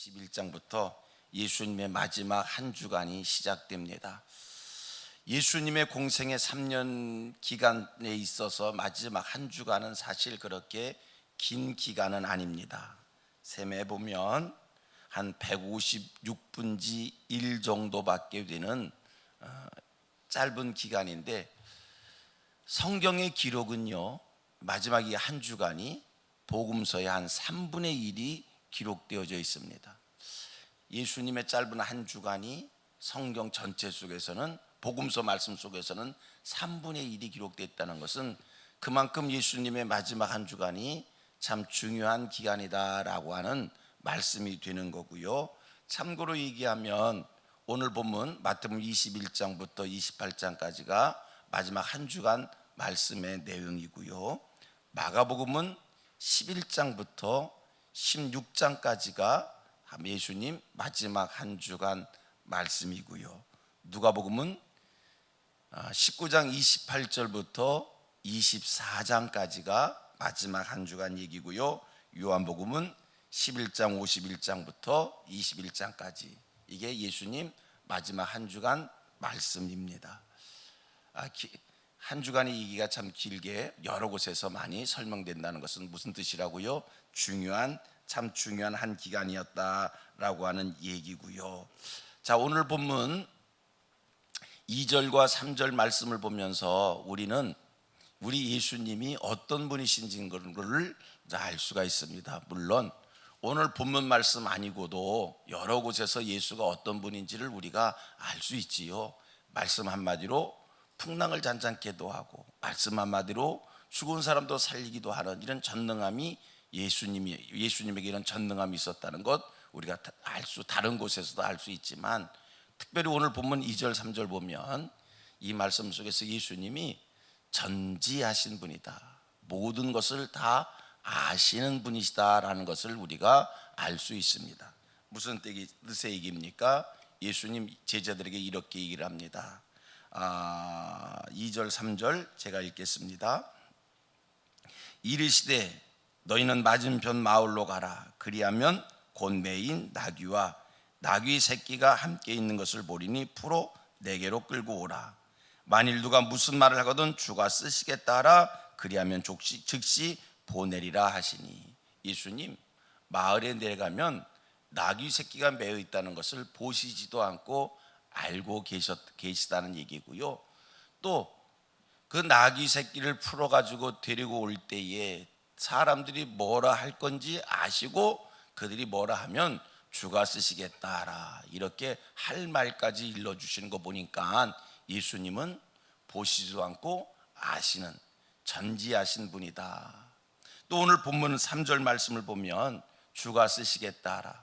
21장부터 예수님의 마지막 한 주간이 시작됩니다. 예수님의 공생의 3년 기간에 있어서 마지막 한 주간은 사실 그렇게 긴 기간은 아닙니다. 셈에 보면 한 156분지 1 정도밖에 되는 어, 짧은 기간인데 성경의 기록은요 마지막 이 한 주간이 복음서의 한 3분의 1이 기록되어져 있습니다. 예수님의 짧은 한 주간이 성경 전체 속에서는 복음서 말씀 속에서는 3분의 1이 기록되어 있다는 것은 그만큼 예수님의 마지막 한 주간이 참 중요한 기간이다라고 하는 말씀이 되는 거고요. 참고로 얘기하면 오늘 본문 마태복음 21장부터 28장까지가 마지막 한 주간 말씀의 내용이고요. 마가복음은 11장부터 16장까지가 예수님 마지막 한 주간 말씀이고요. 누가복음은 19장 28절부터 24장까지가 마지막 한 주간 얘기고요. 요한복음은 11장 51장부터 21장까지 이게 예수님 마지막 한 주간 말씀입니다. 아, 기, 한 주간의 얘기가 참 길게 여러 곳에서 많이 설명된다는 것은 무슨 뜻이라고요? 중요한 참 중요한 한 기간이었다라고 하는 얘기고요. 자, 오늘 본문 2절과 3절 말씀을 보면서 우리는 우리 예수님이 어떤 분이신지를 알 수가 있습니다. 물론 오늘 본문 말씀 아니고도 여러 곳에서 예수가 어떤 분인지를 우리가 알 수 있지요. 말씀 한마디로 풍랑을 잔잔케도 하고 말씀 한마디로 죽은 사람도 살리기도 하는 이런 전능함이 예수님이 예수님에게 이런 전능함이 있었다는 것 우리가 알 수 다른 곳에서도 알 수 있지만 특별히 오늘 본문 2절 3절 보면 이 말씀 속에서 예수님이 전지하신 분이다. 모든 것을 다 아시는 분이시다라는 것을 우리가 알 수 있습니다. 무슨 뜻의 얘기입니까? 예수님 제자들에게 이렇게 얘기를 합니다. 아, 2절 3절 제가 읽겠습니다. 이르시되 너희는 맞은편 마을로 가라. 그리하면 곧 메인 나귀와 나귀 새끼가 함께 있는 것을 보리니 풀어 내게로 끌고 오라. 만일 누가 무슨 말을 하거든 주가 쓰시겠다 하라. 그리하면 즉시, 즉시 보내리라 하시니 예수님 마을에 내려가면 나귀 새끼가 매여 있다는 것을 보시지도 않고 알고 계셨, 계시다는 얘기고요. 또 그 나귀 새끼를 풀어 가지고 데리고 올 때에 사람들이 뭐라 할 건지 아시고 그들이 뭐라 하면 주가 쓰시겠다라 이렇게 할 말까지 일러 주시는 거 보니까 예수님은 보시지도 않고 아시는 전지하신 분이다. 또 오늘 본문 3절 말씀을 보면 주가 쓰시겠다라.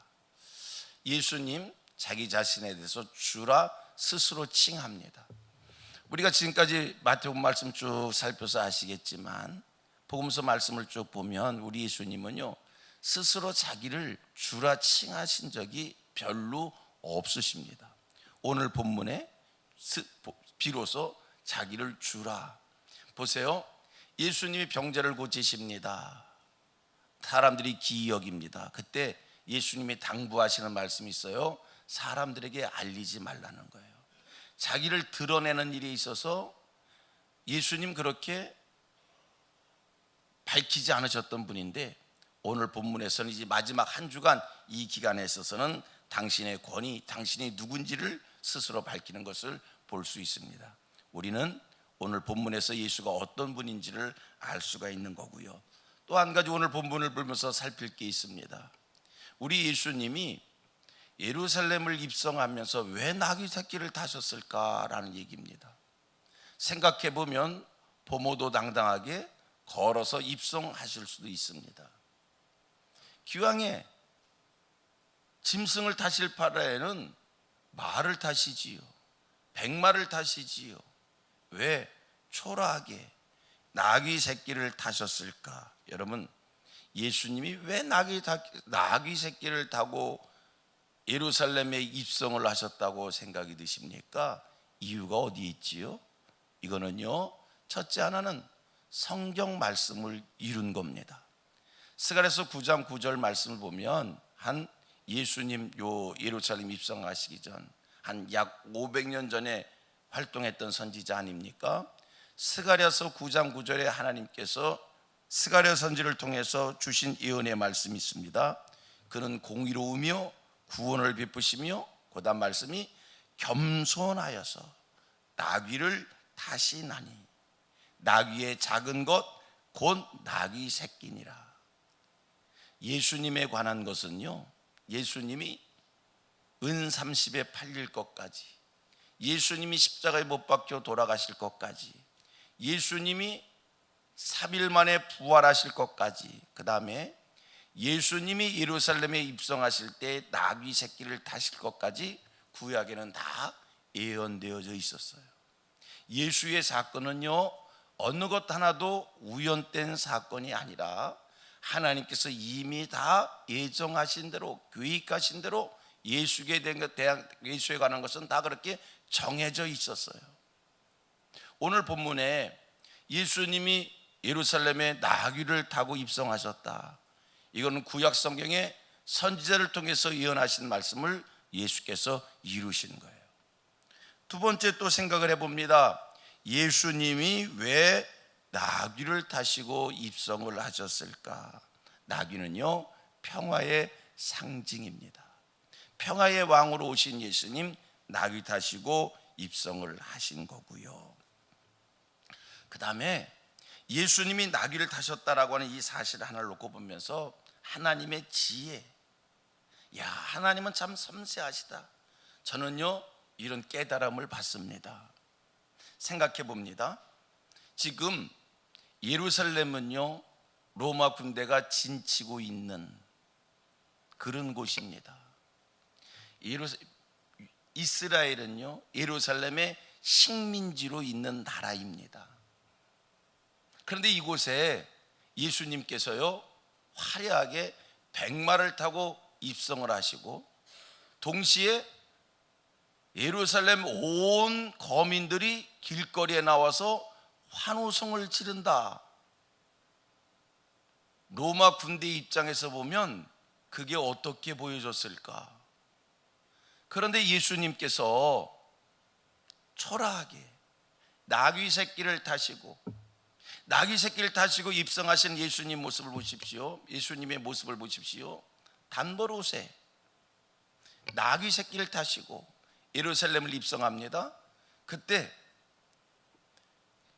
예수님 자기 자신에 대해서 주라 스스로 칭합니다. 우리가 지금까지 마태복음 말씀 쭉 살펴서 아시겠지만 복음서 말씀을 쭉 보면 우리 예수님은요 스스로 자기를 주라 칭하신 적이 별로 없으십니다. 오늘 본문에 비로소 자기를 주라 보세요. 예수님이 병자를 고치십니다. 사람들이 기억입니다. 그때 예수님이 당부하시는 말씀이 있어요. 사람들에게 알리지 말라는 거예요. 자기를 드러내는 일에 있어서 예수님 그렇게 밝히지 않으셨던 분인데 오늘 본문에서는 이제 마지막 한 주간 이 기간에 있어서는 당신의 권위, 당신이 누군지를 스스로 밝히는 것을 볼 수 있습니다. 우리는 오늘 본문에서 예수가 어떤 분인지를 알 수가 있는 거고요. 또 한 가지 오늘 본문을 보면서 살필 게 있습니다. 우리 예수님이 예루살렘을 입성하면서 왜 나귀 새끼를 타셨을까라는 얘기입니다. 생각해 보면 보모도 당당하게 걸어서 입성하실 수도 있습니다. 기왕에 짐승을 타실 바에는 말을 타시지요. 백마를 타시지요. 왜 초라하게 나귀 새끼를 타셨을까? 여러분, 예수님이 왜 나귀, 나귀 새끼를 타고 예루살렘에 입성을 하셨다고 생각이 드십니까? 이유가 어디 있지요? 이거는요, 첫째 하나는 성경 말씀을 이룬 겁니다. 스가랴서 9장 9절 말씀을 보면 한 예수님 요 예루살렘 입성하시기 전 한 약 500년 전에 활동했던 선지자 아닙니까? 스가랴서 9장 9절에 하나님께서 스가랴 선지를 통해서 주신 예언의 말씀이 있습니다. 그는 공의로우며 구원을 베푸시며 그다음 말씀이 겸손하여서 나귀를 다시 나니 나귀의 작은 것 곧 나귀 새끼니라. 예수님에 관한 것은요. 예수님이 은 30에 팔릴 것까지 예수님이 십자가에 못 박혀 돌아가실 것까지 예수님이 3일 만에 부활하실 것까지 그 다음에 예수님이 예루살렘에 입성하실 때 나귀 새끼를 타실 것까지 구약에는 다 예언되어져 있었어요. 예수의 사건은요 어느 것 하나도 우연된 사건이 아니라 하나님께서 이미 다 예정하신 대로 계획하신 대로 예수에 대한 예수에 관한 것은 다 그렇게 정해져 있었어요. 오늘 본문에 예수님이 예루살렘에 나귀를 타고 입성하셨다. 이거는 구약 성경에 선지자를 통해서 예언하신 말씀을 예수께서 이루신 거예요. 두 번째 또 생각을 해봅니다. 예수님이 왜 나귀를 타시고 입성을 하셨을까? 나귀는요, 평화의 상징입니다. 평화의 왕으로 오신 예수님, 나귀 타시고 입성을 하신 거고요. 그 다음에 예수님이 나귀를 타셨다라고 하는 이 사실 하나를 놓고 보면서 하나님의 지혜. 야, 하나님은 참 섬세하시다. 저는요, 이런 깨달음을 받습니다. 생각해 봅니다. 지금 예루살렘은요, 로마 군대가 진치고 있는 그런 곳입니다. 이스라엘은요, 예루살렘의 식민지로 있는 나라입니다. 그런데 이곳에 예수님께서요, 화려하게 백마를 타고 입성을 하시고, 동시에 예루살렘 온 거민들이 길거리에 나와서 환호성을 지른다. 로마 군대 입장에서 보면 그게 어떻게 보여졌을까? 그런데 예수님께서 초라하게 나귀 새끼를 타시고 나귀 새끼를 타시고 입성하신 예수님 모습을 보십시오. 예수님의 모습을 보십시오. 단벌 옷에 나귀 새끼를 타시고 예루살렘을 입성합니다. 그때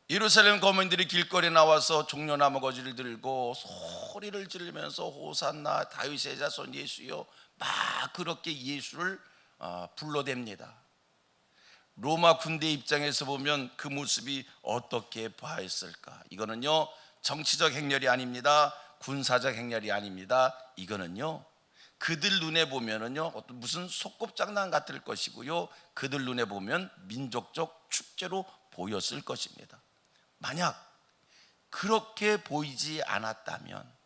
예루살렘 거민들이 길거리에 나와서 종려나무 거지를 들고 소리를 지르면서 호산나 다윗의 자손 예수여 막 그렇게 예수를 어, 불러댑니다. 로마 군대 입장에서 보면 그 모습이 어떻게 보였을까? 이거는요 정치적 행렬이 아닙니다. 군사적 행렬이 아닙니다. 이거는요 그들 눈에 보면은요 어떤 무슨 속곱장난 같을 것이고요 그들 눈에 보면 민족적 축제로 보였을 것입니다. 만약 그렇게 보이지 않았다면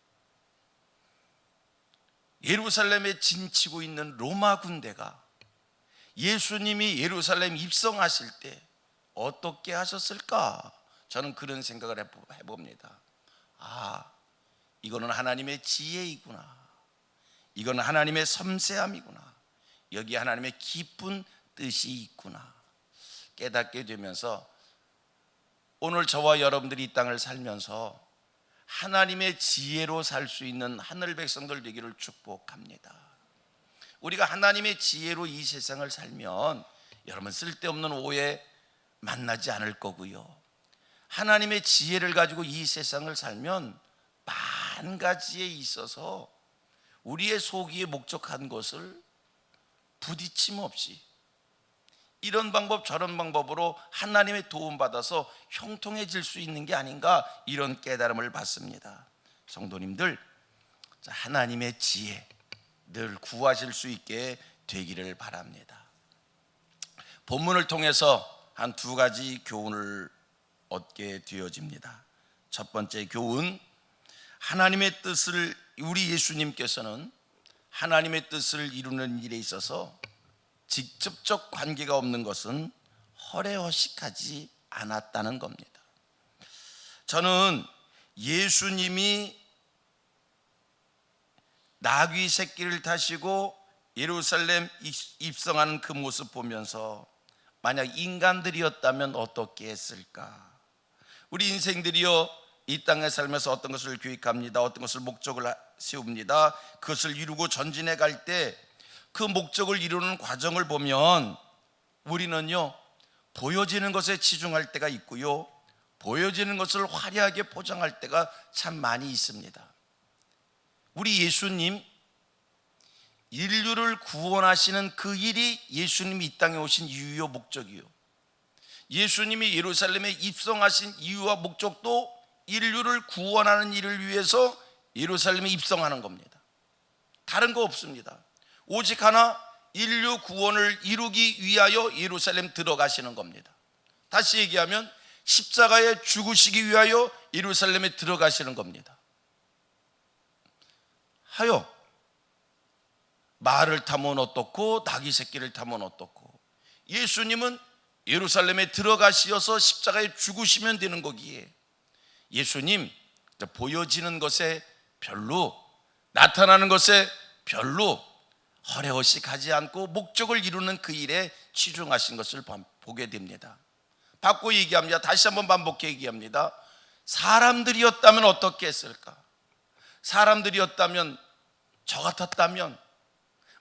예루살렘에 진치고 있는 로마 군대가 예수님이 예루살렘 입성하실 때 어떻게 하셨을까? 저는 그런 생각을 해봅니다. 아, 이거는 하나님의 지혜이구나. 이거는 하나님의 섬세함이구나. 여기 하나님의 깊은 뜻이 있구나. 깨닫게 되면서 오늘 저와 여러분들이 이 땅을 살면서 하나님의 지혜로 살 수 있는 하늘 백성들 되기를 축복합니다. 우리가 하나님의 지혜로 이 세상을 살면 여러분 쓸데없는 오해 만나지 않을 거고요. 하나님의 지혜를 가지고 이 세상을 살면 만 가지에 있어서 우리의 속이에 목적한 것을 부딪힘 없이 이런 방법 저런 방법으로 하나님의 도움 받아서 형통해질 수 있는 게 아닌가 이런 깨달음을 받습니다. 성도님들 하나님의 지혜 늘 구하실 수 있게 되기를 바랍니다. 본문을 통해서 한 두 가지 교훈을 얻게 되어집니다. 첫 번째 교훈 하나님의 뜻을 우리 예수님께서는 하나님의 뜻을 이루는 일에 있어서 직접적 관계가 없는 것은 허례허식하지 않았다는 겁니다. 저는 예수님이 나귀 새끼를 타시고 예루살렘 입- 입성하는 그 모습 보면서 만약 인간들이었다면 어떻게 했을까? 우리 인생들이요 이 땅에 살면서 어떤 것을 계획합니다. 어떤 것을 목적을 하- 세웁니다. 그것을 이루고 전진해 갈 때 그 목적을 이루는 과정을 보면 우리는요 보여지는 것에 치중할 때가 있고요 보여지는 것을 화려하게 포장할 때가 참 많이 있습니다. 우리 예수님 인류를 구원하시는 그 일이 예수님이 이 땅에 오신 이유요 목적이요. 예수님이 예루살렘에 입성하신 이유와 목적도 인류를 구원하는 일을 위해서 예루살렘에 입성하는 겁니다. 다른 거 없습니다. 오직 하나 인류 구원을 이루기 위하여 예루살렘 들어가시는 겁니다. 다시 얘기하면 십자가에 죽으시기 위하여 예루살렘에 들어가시는 겁니다. 하여 말을 타면 어떻고 나귀 새끼를 타면 어떻고 예수님은 예루살렘에 들어가시어서 십자가에 죽으시면 되는 거기에 예수님 보여지는 것에 별로 나타나는 것에 별로 허례허식하지 않고 목적을 이루는 그 일에 치중하신 것을 보게 됩니다. 바꿔 얘기합니다. 다시 한번 반복해 얘기합니다. 사람들이었다면 어떻게 했을까? 사람들이었다면 저 같았다면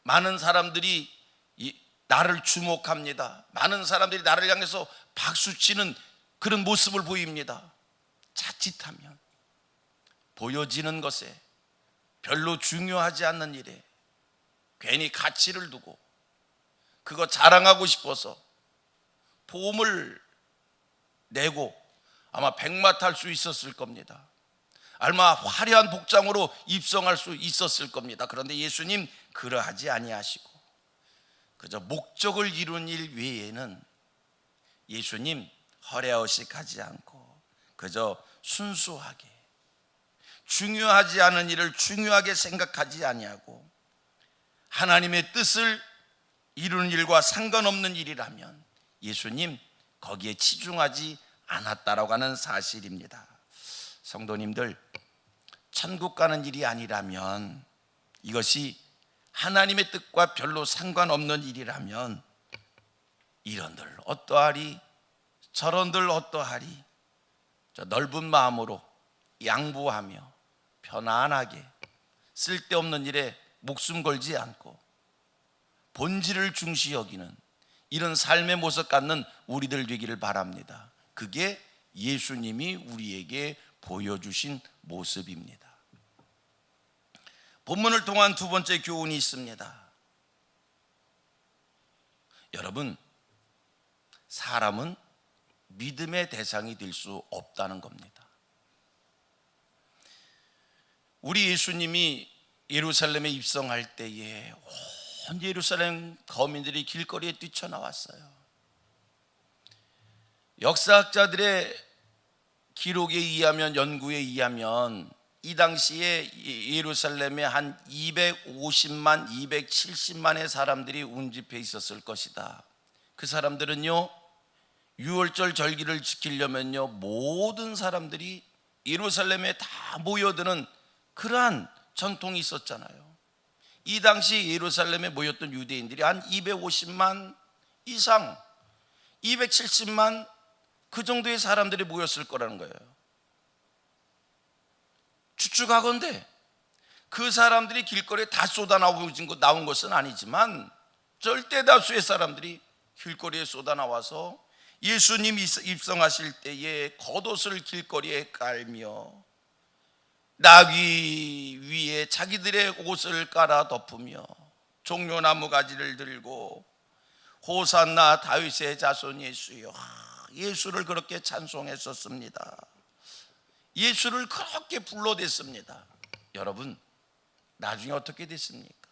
많은 사람들이 이- 나를 주목합니다. 많은 사람들이 나를 향해서 박수 치는 그런 모습을 보입니다. 자칫하면 보여지는 것에 별로 중요하지 않는 일에 괜히 가치를 두고 그거 자랑하고 싶어서 보험을 내고 아마 백마 탈 수 있었을 겁니다. 아마 화려한 복장으로 입성할 수 있었을 겁니다. 그런데 예수님 그러하지 아니하시고 그저 목적을 이룬 일 외에는 예수님 허례허식하지 않고 그저 순수하게 중요하지 않은 일을 중요하게 생각하지 아니하고 하나님의 뜻을 이루는 일과 상관없는 일이라면 예수님 거기에 치중하지 않았다라고 하는 사실입니다. 성도님들 천국 가는 일이 아니라면 이것이 하나님의 뜻과 별로 상관없는 일이라면 이런들 어떠하리 저런들 어떠하리 저 넓은 마음으로 양보하며 편안하게 쓸데없는 일에 목숨 걸지 않고 본질을 중시 여기는 이런 삶의 모습 갖는 우리들 되기를 바랍니다. 그게 예수님이 우리에게 보여주신 모습입니다. 본문을 통한 두 번째 교훈이 있습니다. 여러분, 사람은 믿음의 대상이 될 수 없다는 겁니다. 우리 예수님이 예루살렘에 입성할 때에 온 예루살렘 거민들이 길거리에 뛰쳐나왔어요. 역사학자들의 기록에 의하면 연구에 의하면 이 당시에 예루살렘에 한 250만, 270만의 사람들이 운집해 있었을 것이다. 그 사람들은요, 6월절 절기를 지키려면요, 모든 사람들이 예루살렘에 다 모여드는 그러한 전통이 있었잖아요. 이 당시 예루살렘에 모였던 유대인들이 한 250만 이상, 270만 그 정도의 사람들이 모였을 거라는 거예요. 추측하건대 그 사람들이 길거리에 다 쏟아 나온 것은 아니지만 절대 다수의 사람들이 길거리에 쏟아 나와서 예수님 입성하실 때에 겉옷을 길거리에 깔며 나귀 위에 자기들의 옷을 깔아 덮으며 종려나무 가지를 들고 호산나 다윗의 자손 예수여 예수를 그렇게 찬송했었습니다. 예수를 그렇게 불러댔습니다. 여러분, 나중에 어떻게 됐습니까?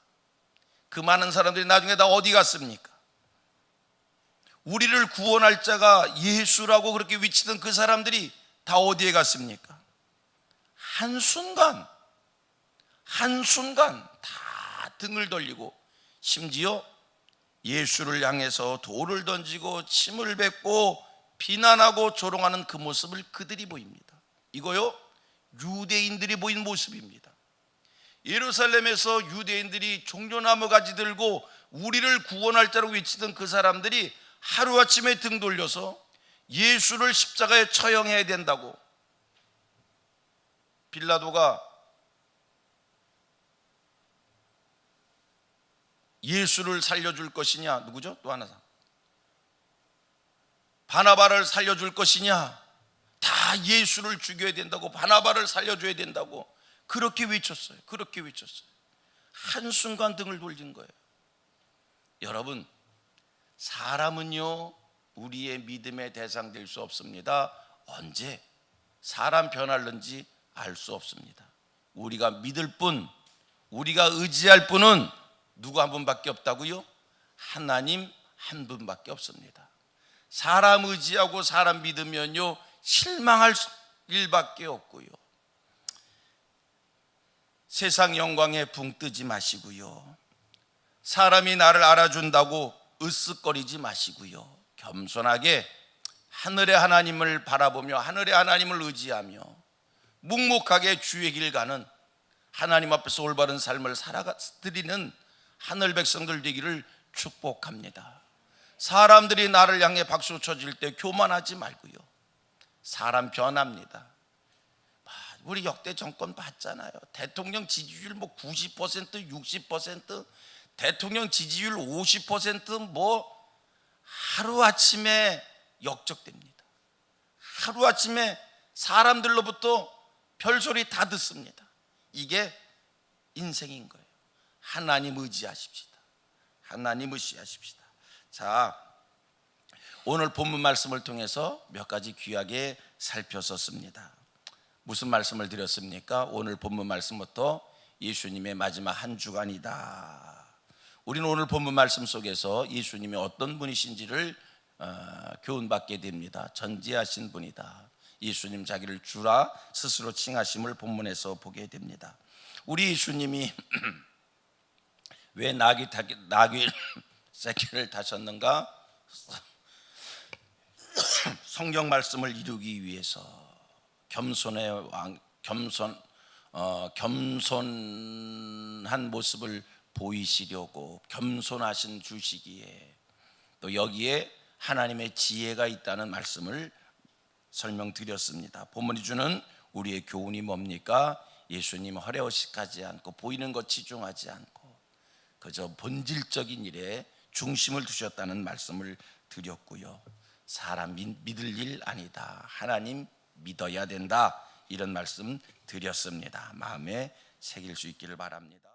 그 많은 사람들이 나중에 다 어디 갔습니까? 우리를 구원할 자가 예수라고 그렇게 외치던 그 사람들이 다 어디에 갔습니까? 한순간, 한순간 다 등을 돌리고 심지어 예수를 향해서 돌을 던지고 침을 뱉고 비난하고 조롱하는 그 모습을 그들이 보입니다. 이거요, 유대인들이 보인 모습입니다. 예루살렘에서 유대인들이 종려나무 가지 들고 우리를 구원할 자로 외치던 그 사람들이 하루아침에 등 돌려서 예수를 십자가에 처형해야 된다고. 빌라도가 예수를 살려줄 것이냐? 누구죠? 또 하나 바나바를 살려줄 것이냐? 다 예수를 죽여야 된다고 바나바를 살려줘야 된다고. 그렇게 외쳤어요. 그렇게 외쳤어요. 한순간 등을 돌린 거예요. 여러분 사람은요 우리의 믿음의 대상 될 수 없습니다 언제 사람 변할는지 알 수 없습니다 우리가 믿을 뿐 우리가 의지할 분은 누구 한 분밖에 없다고요? 하나님 한 분밖에 없습니다 사람 의지하고 사람 믿으면요 실망할 일밖에 없고요. 세상 영광에 붕 뜨지 마시고요. 사람이 나를 알아준다고 으쓱거리지 마시고요. 겸손하게 하늘의 하나님을 바라보며 하늘의 하나님을 의지하며 묵묵하게 주의 길 가는 하나님 앞에서 올바른 삶을 살아드리는 하늘 백성들 되기를 축복합니다. 사람들이 나를 향해 박수 쳐줄 때 교만하지 말고요. 사람 변합니다. 아, 우리 역대 정권 봤잖아요. 대통령 지지율 뭐 90%, 60%, 대통령 지지율 50%뭐 하루아침에 역적됩니다. 하루아침에 사람들로부터 별소리 다 듣습니다. 이게 인생인 거예요. 하나님 의지하십시다. 하나님 의지하십시다. 자, 오늘 본문 말씀을 통해서 몇 가지 귀하게 살펴섰습니다. 무슨 말씀을 드렸습니까? 오늘 본문 말씀부터 예수님의 마지막 한 주간이다. 우리는 오늘 본문 말씀 속에서 예수님이 어떤 분이신지를 어, 교훈받게 됩니다. 전지하신 분이다. 예수님 자기를 주라 스스로 칭하심을 본문에서 보게 됩니다. 우리 예수님이 왜 나귀 나귀 새끼를 타셨는가? 성경 말씀을 이루기 위해서 겸손의 왕 겸손 어, 겸손한 모습을 보이시려고 겸손하신 주시기에 또 여기에 하나님의 지혜가 있다는 말씀을 설명드렸습니다. 본문이 주는 우리의 교훈이 뭡니까? 예수님 허례허식하지 않고 보이는 것 치중하지 않고 그저 본질적인 일에 중심을 두셨다는 말씀을 드렸고요. 사람 믿- 믿을 일 아니다. 하나님 믿어야 된다. 이런 말씀 드렸습니다. 마음에 새길 수 있기를 바랍니다.